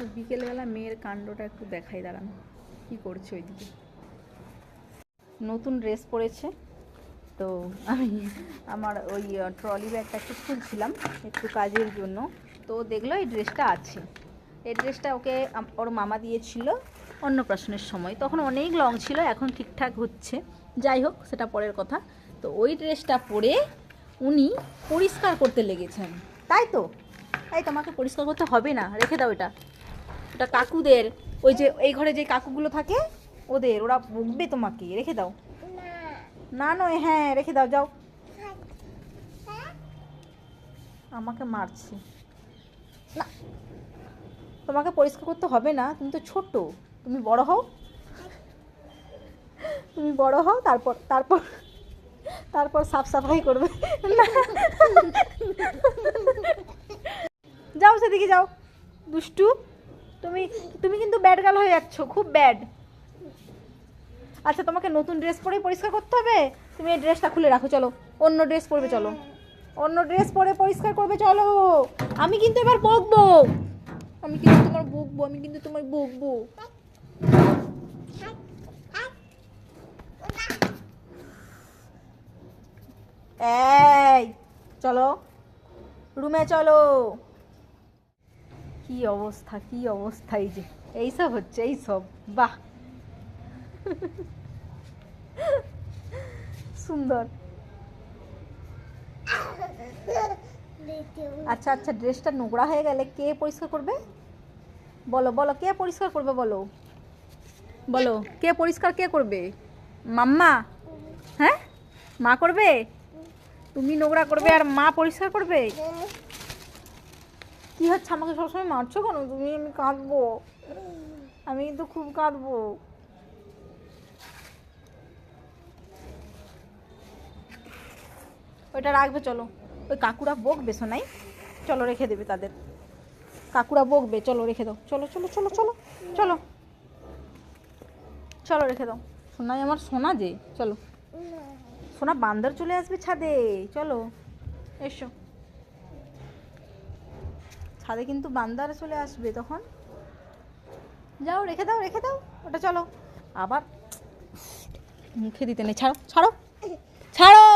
তো বিকেলবেলা মেয়ের কাণ্ডটা একটু দেখাই দাঁড়ান। কি করছে ওইদিকে? নতুন ড্রেস পরেছে। তো আমি আমার ওই ট্রলি ব্যাগটা একটু খুলছিলাম একটু কাজের জন্য। তো দেখল এই ড্রেসটা আছে। এই ড্রেসটা ওকে ওর মামা দিয়েছিল অন্নপ্রাশনের সময়। তখন অনেক লং ছিল, এখন ঠিকঠাক হচ্ছে। যাই হোক, সেটা পরের কথা। তো ওই ড্রেসটা পরে উনি পরিষ্কার করতে লেগেছেন। তাই তো? তাই তোমাকে পরিষ্কার করতে হবে না, রেখে দাও এটা। ওটা কাকুদের, ওই যে, এই ঘরে যে কাকুগুলো থাকে, ওদের, ওরা বকবে তোমাকে, রেখে দাও। না নয় হ্যাঁ রেখে দাও, যাও। আমাকে মারছে। না, তোমাকে পরিষ্কার করতে হবে না, তুমি তো ছোট তুমি বড় হও। তুমি বড় হও, তারপর তারপর তারপর সাফ সাফাই করবে। যাও সেদিকে যাও। দুষ্টু। তুমি তুমি কিন্তু ব্যাড গার্ল হয়ে যাচ্ছ, খুব ব্যাড আচ্ছা তোমাকে নতুন ড্রেস পরেই পরিষ্কার করতে হবে? তুমি এই ড্রেসটা খুলে রাখো, চলো। অন্য ড্রেস পরবে, চলো। অন্য ড্রেস পরে পরিষ্কার করবে, চলো। আমি কিন্তু এবার বকবো। আমি কিন্তু তোমার বকবো, আমি কিন্তু তোমার বকবো। এই, চলো। রুমে চলো। কি অবস্থা কি অবস্থা এই যে? এইসব হচ্ছে, এইসব। বাহ! সুন্দর। আচ্ছা আচ্ছা ড্রেসটা নোংরা হয়ে গেলে কে পরিষ্কার করবে? বলো বলো, কে পরিষ্কার করবে বলো? বলো, কে পরিষ্কার কে করবে? মাম্মা? হ্যাঁ? মা করবে? তুমি নোংরা করবে আর মা পরিষ্কার করবে? কি হচ্ছে? আমাকে সবসময় মারছো কেন? তুমি, আমি কাঁদবো। আমি কিন্তু খুব কাঁদবো। ওইটা রাখবে, চলো। ওই কাকুরা বকবে শোনাই চলো, রেখে দেবে তাদের। কাকুরা বকবে, চলো, রেখে দাও। চলো চলো চলো চলো চলো। চলো, রেখে দাও। সোনাই আমার সোনা যে, চলো। সোনা বান্দর চলে আসবে ছাদে। চলো, এসো। ছাদে কিন্তু বান্দার চলে আসবে তখন। যাও, রেখে দাও রেখে দাও, ওটা চলো। আবার মুখে দিতে নেই। ছাড়ো ছাড়ো ছাড়ো।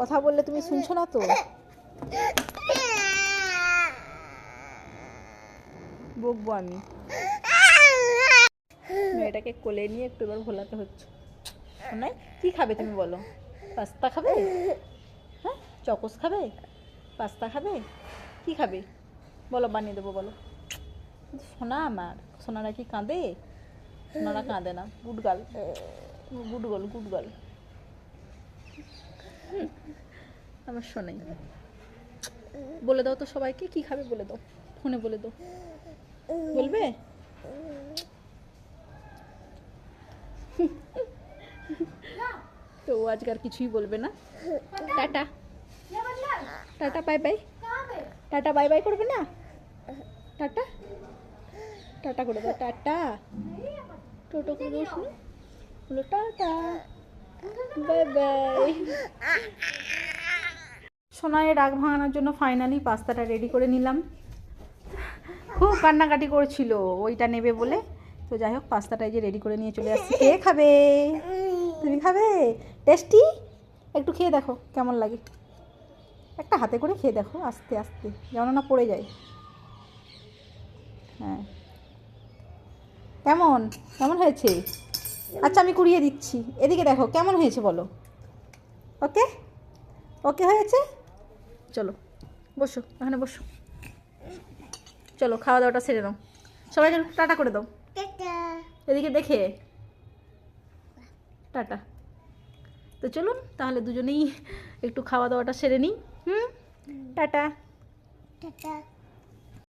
কথা বললে তুমি শুনছো না তো? বকবো আমি। মেয়েটাকে কোলে নিয়ে একটু এবার ভোলাতে হচ্ছে। শোনাই কি খাবে তুমি বলো? পাস্তা খাবে? হ্যাঁ? চকোস খাবে? পাস্তা খাবে? কি খাবে? বলো, বানিয়ে দেবো, বলো। সোনা আমার, সোনারা কি কাঁদে? সোনারা কাঁদে না। Good girl. Good girl good girl আমার শোনাই বলে দাও তো সবাইকে, কি খাবে বলে দাও। ফোনে বলে দাও। বলবে? তো আজকে আর কিছুই বলবে না। Tata. Tata bye bye tata bye bye করবে না? টাটা। টাটা করে দাও, টাটা। টোটো করে দাও শুনো। বলো টাটা। বাই বাই সোনায় রাগ ভাঙানোর জন্য ফাইনালি পাস্তাটা রেডি করে নিলাম। খুব কান্নাকাটি করছিল, ওইটা নেবে বলে। তো যাই হোক, পাস্তাটা এই যে রেডি করে নিয়ে চলে আসছি। কে খাবে? তুমি খাবে? টেস্টি? একটু খেয়ে দেখো কেমন লাগে। একটা হাতে করে খেয়ে দেখো, আস্তে আস্তে, যেন না পড়ে যায়। হ্যাঁ। কেমন? কেমন হয়েছে? আচ্ছা আমি কুড়িয়ে দিচ্ছি। এদিকে দেখো, কেমন হয়েছে বলো। ওকে? ওকে হয়েছে? চলো, বসো, এখানে বসো। চলো, খাওয়া দাওয়াটা সেরে নাও। সবাইকে টাটা করে দাও। এদিকে দেখে। টাটা। তো চলুন তাহলে দুজনেই একটু খাওয়া দাওয়াটা সেরে নিই। হুম? টাটা। টাটা।